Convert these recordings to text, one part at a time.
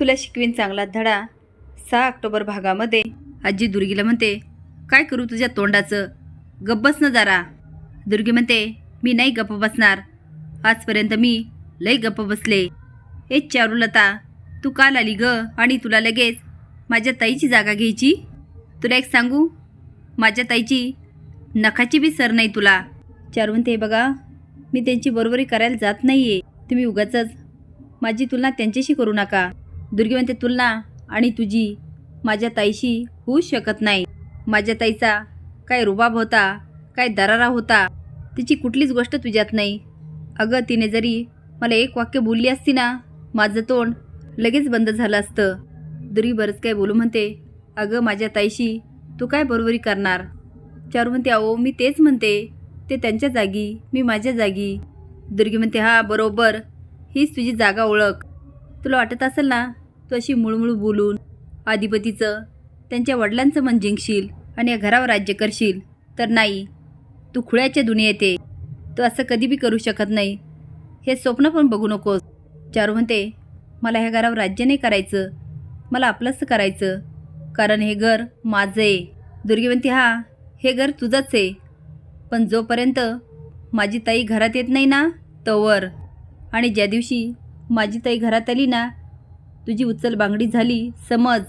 तुला शिकवीन चांगला धडा. सहा ऑक्टोबर भागामध्ये. आजी दुर्गीला म्हणते काय करू तुझ्या तोंडाचं? गप्प बस ना जरा. दुर्गी म्हणते मी नाही गप्प बसणार. आजपर्यंत मी लई गप्प बसले. ए चारुलता तू काल आली ग आणि तुला लगेच माझ्या ताईची जागा घ्यायची? तुला एक सांगू? माझ्या ताईची नखाची बी सर नाही तुला. चारू म्हणते बघा मी त्यांची बरोबरी करायला जात नाही आहे तुम्ही उगाच माझी तुलना त्यांच्याशी करू नका. दुर्गी म्हणते तुलना आणि तुझी माझ्या ताईशी होऊच शकत नाही. माझ्या ताईचा काय रुबाब होता काय दरारा होता तिची कुठलीच गोष्ट तुझ्यात नाही. अगं तिने जरी मला एक वाक्य बोलली असती ना माझं तोंड लगेच बंद झालं असतं. दुर्गी बरंच काय बोलू म्हणते अगं माझ्या ताईशी तू काय बरोबरी करणार? चारू म्हणते अहो मी तेच म्हणते ते त्यांच्या जागी मी माझ्या जागी. दुर्गी म्हणते हा बरोबर हीच तुझी जागा ओळख. तुला वाटत असेल ना अशी मुळमुळ बोलून आधिपतीचं त्यांच्या वडिलांचं मन जिंकशील आणि या घरावर राज्य करशील तर नाही तू खुळ्याच्या दुनियेत ये. तू असं कधी बी करू शकत नाही. हे स्वप्न पण बघू नकोस. चारू म्हणते मला ह्या घरावर राज्य नाही करायचं. मला आपलंच करायचं. कारण हे घर माझं आहे दुर्गी म्हणते हा हे घर तुझंच आहे पण जोपर्यंत माझी ताई घरात येत नाही ना तवर. आणि ज्या दिवशी माझी ताई घरात आली ना तुझी उचल बांगडी झाली समज.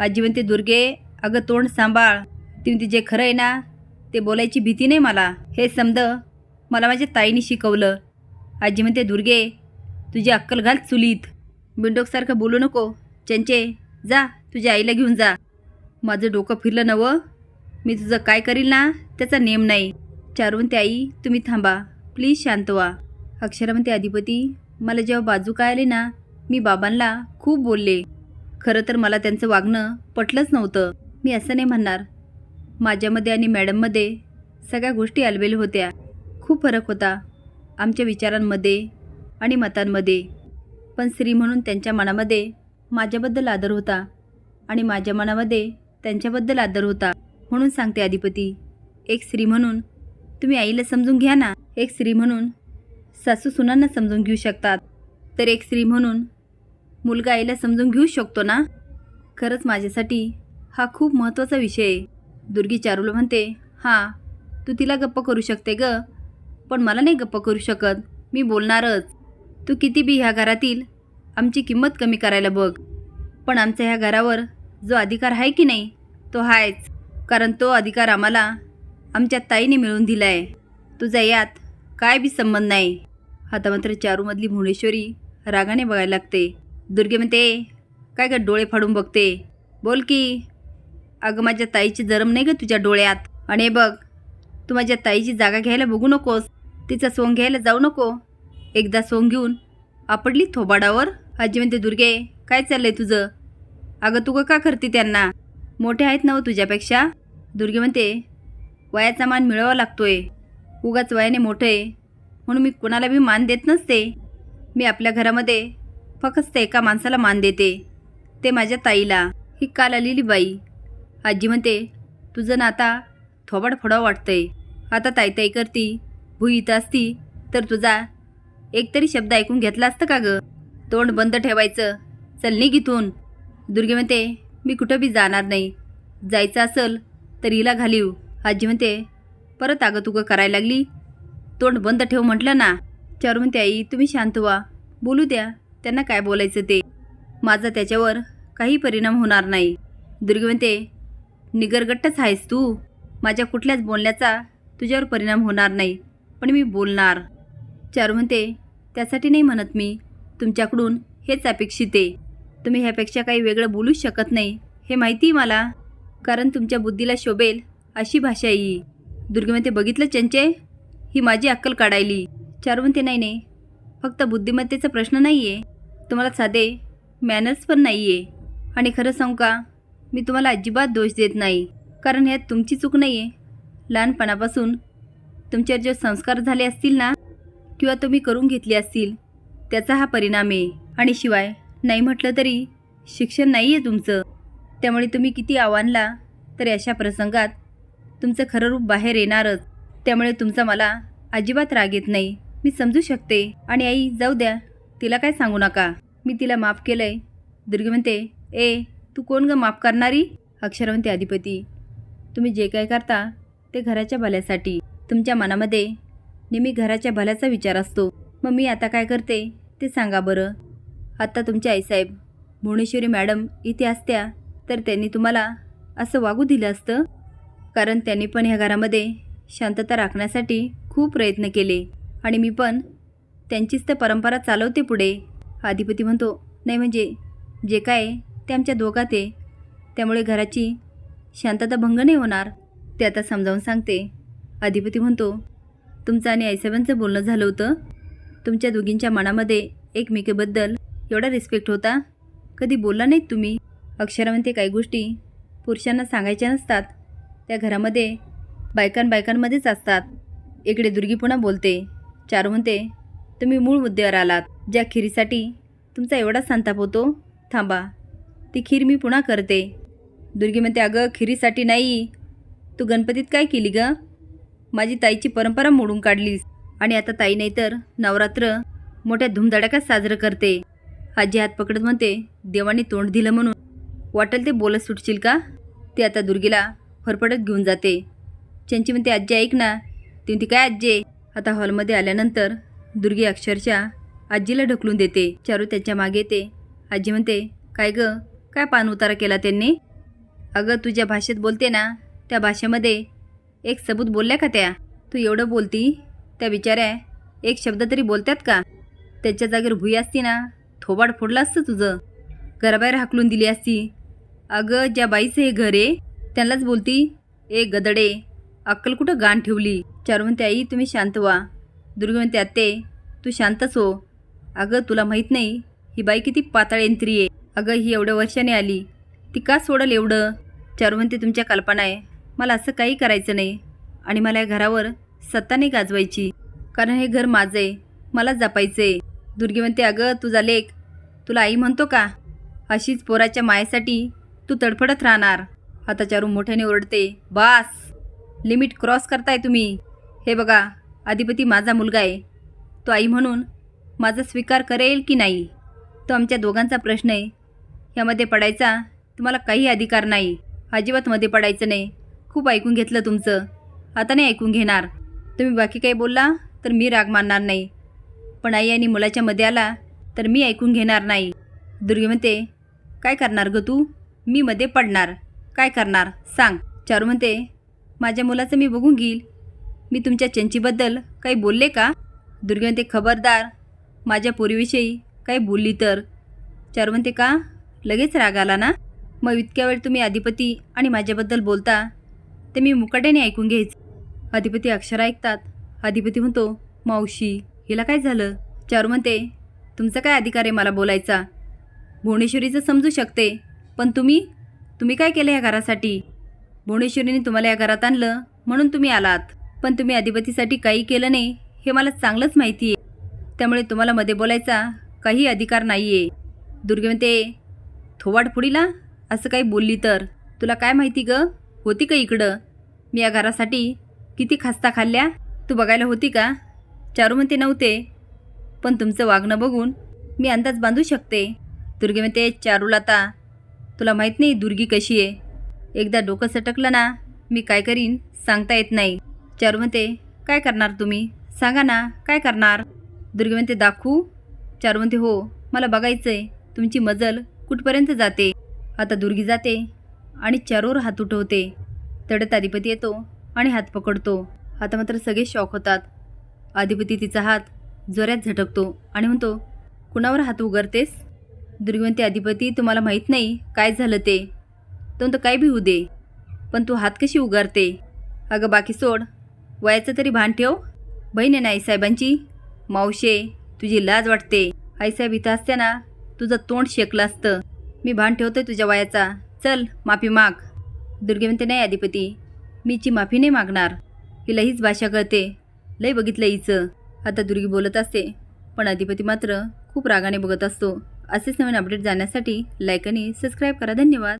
आजी म्हणते दुर्गे अगं तोंड सांभाळ. ती म्हणते जे खरं आहे ना ते बोलायची भीती नाही मला. हे समद मला माझ्या ताईने शिकवलं. आजी म्हणते दुर्गे तुझी अक्कल घाल चुलीत. बिंडोकसारखं बोलू नको. चंचे जा तुझ्या आईला घेऊन जा. माझं डोकं फिरलं नवं. मी तुझं काय करील ना त्याचा नेम नाही. चारून ते आई तुम्ही थांबा. प्लीज शांत व्हा. अक्षरा म्हणते अधिपती मला जेव्हा बाजू काय आले ना मी बाबांना खूप बोलले. खरं तर मला त्यांचं वागणं पटलंच नव्हतं. मी असं नाही म्हणणार. माझ्यामध्ये आणि मॅडममध्ये सगळ्या गोष्टी अलबेल होत्या. खूप फरक होता आमच्या विचारांमध्ये आणि मतांमध्ये. पण स्त्री म्हणून त्यांच्या मनामध्ये माझ्याबद्दल आदर होता आणि माझ्या मनामध्ये त्यांच्याबद्दल आदर होता म्हणून सांगते अधिपती. एक स्त्री म्हणून तुम्ही आईला समजून घ्या ना. एक स्त्री म्हणून सासू सुनांना समजून घेऊ शकतात. तर एक स्त्री म्हणून मुलगा आईला समजून घेऊ शकतो ना? खरंच माझ्यासाठी हा खूप महत्त्वाचा विषय आहे. दुर्गी चारूला म्हणते हां तू तिला गप्प करू शकते ग पण मला नाही गप्प करू शकत मी बोलणारच. तू किती बी ह्या घरातील आमची किंमत कमी करायला बघ. पण आमच्या ह्या घरावर जो अधिकार आहे की नाही तो आहेच कारण तो अधिकार आम्हाला आमच्या ताईने मिळवून दिला आहे तुझा यात काय बी संबंध नाही. आता मात्र चारूमधली भुवनेश्वरी रागाने बघायला लागते. दुर्गे म्हणते काय का डोळे फाडून बघते. बोल की. अगं माझ्या ताईची जरम नाही का तुझ्या डोळ्यात. आणि बघ तू माझ्या ताईची जागा घ्यायला बघू नकोस. तिचा सोंग घ्यायला जाऊ नको. एकदा सोंग घेऊन आपडली थोबाडावर. आजी म्हणते दुर्गे काय चाललंय तुझं? अगं तू का करते त्यांना? मोठे आहेत ना हो तुझ्यापेक्षा. दुर्गे म्हणते वयाचा मान मिळवावा लागतोय. उगाच वयाने मोठं आहे. म्हणून मी कोणाला बी मान देत नसते. मी आपल्या घरामध्ये फक्त एका माणसाला मान देते ते माझ्या ताईला. ही काल आलेली बाई. आजी म्हणते तुझं ना आता थोबाड फोडावं वाटतंय. आता ताई ताई करती भुई इथं असती तर तुझा एकतरी शब्द ऐकून घेतला असतं का गं? तोंड बंद ठेवायचं. चल निघ इथून. दुर्गे म्हणते मी कुठं बी जाणार नाही. जायचं असेल तर हिला घालीव. आजी म्हणते परत अगं तुगं करायला लागली? तोंड बंद ठेव म्हटलं ना. चारू म्हणते आई तुम्ही शांत व्हा. बोलू द्या. त्यांना काय बोलायचं ते? माझा त्याच्यावर काही परिणाम होणार नाही. दुर्गवंते निगरगट्टच आहेस तू. माझ्या कुठल्याच बोलण्याचा तुझ्यावर परिणाम होणार नाही पण मी बोलणार. चारू म्हणते त्यासाठी नाही म्हणत मी. तुमच्याकडून हेच अपेक्षित आहे. तुम्ही ह्यापेक्षा काही वेगळं बोलूच शकत नाही. हे माहिती आहे मला? कारण तुमच्या बुद्धीला शोभेल अशी भाषा आहे ही. दुर्गमते बघितलं चंचे? ही माझी अक्कल काढायली. चारू म्हणते नाही नाही. फक्त बुद्धिमत्तेचा प्रश्न नाही आहे तुम्हाला साधे मॅनर्स पण नाही आहे आणि खरं सांगू का मी तुम्हाला अजिबात दोष देत नाही. कारण ह्यात तुमची चूक नाही आहे लहानपणापासून तुमच्यावर जे संस्कार झाले असतील ना किंवा तुम्ही करून घेतले असतील त्याचा हा परिणाम आहे. आणि शिवाय नाही म्हटलं तरी शिक्षण नाही आहे तुमचं. त्यामुळे तुम्ही किती आव्हानला तरी अशा प्रसंगात तुमचं खरं रूप बाहेर येणारच. त्यामुळे तुमचा मला अजिबात राग येत नाही. मी समजू शकते. आणि आई जाऊ द्या तिला काय सांगू नका. मी तिला माफ केलंय. दुर्गी म्हणते ए तू कोण ग माफ करणारी? अक्षर म्हणते अधिपती. तुम्ही जे काय करता ते घराच्या भल्यासाठी. तुमच्या मनामध्ये नेहमी घराच्या भल्याचा विचार असतो. मग मी आता काय करते ते सांगा बरं. आत्ता तुमच्या आईसाहेब भुवनेश्वरी मॅडम इथे असत्या तर त्यांनी तुम्हाला असं वागू दिलं असतं? कारण त्यांनी पण ह्या घरामध्ये शांतता राखण्यासाठी खूप प्रयत्न केले. आणि मी पण त्यांचीच तर परंपरा चालवते पुढे. अधिपती म्हणतो नाही म्हणजे जे काय आहे ते आमच्या दोघात आहे. त्यामुळे घराची शांतता भंग नाही होणार. ते आता समजावून सांगते. अधिपती म्हणतो तुमचं आणि आईसाहेबांचं बोलणं झालं होतं. तुमच्या दोघींच्या मनामध्ये एकमेकीबद्दल एवढा रिस्पेक्ट होता. कधी बोलला नाहीत तुम्ही. अक्षरामध्ये काही गोष्टी पुरुषांना सांगायच्या नसतात. त्या घरामध्ये बायकां बायकांमध्येच असतात. इकडे दुर्गी पुन्हा बोलते. चारू म्हणते तुम्ही मूळ मुद्द्यावर आलात. ज्या खिरीसाठी तुमचा एवढा संताप होतो थांबा. ती खीर मी पुन्हा करते. दुर्गी म्हणते अगं खिरीसाठी नाही. तू गणपतीत काय केली ग? माझी ताईची परंपरा मोडून काढलीस. आणि आता ताई नाही तर नवरात्र मोठ्या धुमधडाक्यात साजरं करते. आजी हात पकडत म्हणते देवाने तोंड दिलं म्हणून. वाटेल ते बोलत सुटशील का? ती आता दुर्गीला फरफडत घेऊन जाते. त्यांची म्हणते आजी ऐक ना. ती म्हणते काय आजी? आता हॉलमध्ये आल्यानंतर दुर्गी अक्षरशः आजीला ढकलून देते. चारू त्याच्यामागे येते. आजी म्हणते काय ग? काय पान उतारा केला त्यांनी? अगं तुझ्या भाषेत बोलते ना त्या भाषेमध्ये एक सबूत बोलल्या का त्या? तू एवढं बोलती? त्या बिचाऱ्या एक शब्द तरी बोलतात का? त्याच्या जागेवर भुई असती ना थोबाड फोडला असतं तुझं. घराबाहेर हाकलून दिली असती. अगं ज्या बाईचं हे घर आहे त्यांनाच बोलती. ए गदडे अक्कल कुठं गाण ठेवली? चारू म्हणते आई तुम्ही शांत व्हा. दुर्गी म्हणते आत्ते तू शांतच हो. अगं तुला माहीत नाही ही बाई किती पाताळ यंत्री आहे. अगं ही एवढ्या वर्षाने आली. ती का सोडल एवढं? चारुवंती तुमच्या कल्पना आहे. मला असं काही करायचं नाही. आणि मला या घरावर सत्ता नाही गाजवायची. कारण हे घर माझं आहे. मलाच जपायचं आहे. दुर्गी म्हणते अगं तुझा लेख तुला आई म्हणतो का? अशीच पोराच्या मायेसाठी तू तडफडत राहणार. आता चारू मोठ्याने ओरडते बास! लिमिट क्रॉस करताय तुम्ही. हे बघा अधिपती माझा मुलगा आहे. तो आई म्हणून माझा स्वीकार करेल की नाही? तो आमच्या दोघांचा प्रश्न आहे. यामध्ये पडायचा तुम्हाला काही अधिकार नाही. अजिबात मध्ये पडायचं नाही. खूप ऐकून घेतलं तुमचं. आता नाही ऐकून घेणार. तुम्ही बाकी काही बोलला तर मी राग मानणार नाही. पण आई आणि मुलाच्या मध्ये आला तर मी ऐकून घेणार नाही. दुर्गे म्हणते काय करणार ग तू? मी मध्ये पडणार. काय करणार? सांग. चारू म्हणते माझ्या मुलाचं मी बघून घेईल. मी तुमच्या चंचीबद्दल काही बोलले का? दुर्गे म्हणते खबरदार. माझ्या पोरीविषयी काही बोलली तर. चार म्हणते का? लगेच राग आला ना? मग इतक्या वेळ तुम्ही अधिपती आणि माझ्याबद्दल बोलता ते मी मुकाट्याने ऐकून घ्यायच. अधिपती अक्षर ऐकतात. अधिपती म्हणतो मावशी हिला काय झालं? चारू म्हणते तुमचा काय अधिकार आहे मला बोलायचा? भुवनेश्वरीचं समजू शकते पण तुम्ही? तुम्ही काय केलं या घरासाठी? भुवनेश्वरीने तुम्हाला या घरात आणलं म्हणून तुम्ही आलात. पण तुम्ही अधिपतीसाठी काही केलं नाही हे मला चांगलंच माहिती आहे. त्यामुळे तुम्हाला मध्ये बोलायचा काही अधिकार नाही आहे दुर्गे म्हणते थोवाड फुडीला? असं काही बोलली तर? तुला काय माहिती ग? होती का इकडं? मी या घरासाठी किती खास्ता खाल्ल्या? तू बघायला होती का? चारू म्हणते नव्हते. पण तुमचं वागणं बघून मी अंदाज बांधू शकते. दुर्गे म्हणते चारूलाता तुला माहीत नाही दुर्गी कशी आहे. एकदा डोकं सटकलं ना मी काय करीन सांगता येत नाही. चारू म्हणते काय करणार तुम्ही? सांगा ना काय करणार? दुर्गे म्हणते दाखवू? चारू म्हणते हो. मला बघायचं आहे तुमची मजल कुठपर्यंत जाते? आता दुर्गी जाते आणि चारोवर हात उठवते. तडत अधिपती येतो आणि हात पकडतो. आता मात्र सगळे शॉक होतात. अधिपती तिचा हात जोऱ्यात झटकतो आणि म्हणतो कुणावर हात उगारतेस दुर्गवंती अधिपती तुम्हाला माहीत नाही काय झालं ते. तो तर काय बी होऊ दे. पण तू हात कशी उगारते अगं बाकी सोड. वयाचं तरी भान ठेव. बहीण आहे ना आईसाहेबांची मावशे तुझी लाज वाटते. आईसाहेब इथं असते ना तुझं तोंड शेकलं असतं. मी भान ठेवतोय तुझ्या वयाचा. चल माफी माग. दुर्गे म्हणते नाही अधिपती मीची माफी नाही मागणार. हिला हीच भाषा कळते. लय बघितलं हिचं. आता दुर्गी बोलत असते पण अधिपती मात्र खूप रागाने बघत असतो. असेच नवीन अपडेट जाण्यासाठी लाईक आणि सबस्क्राईब करा. धन्यवाद.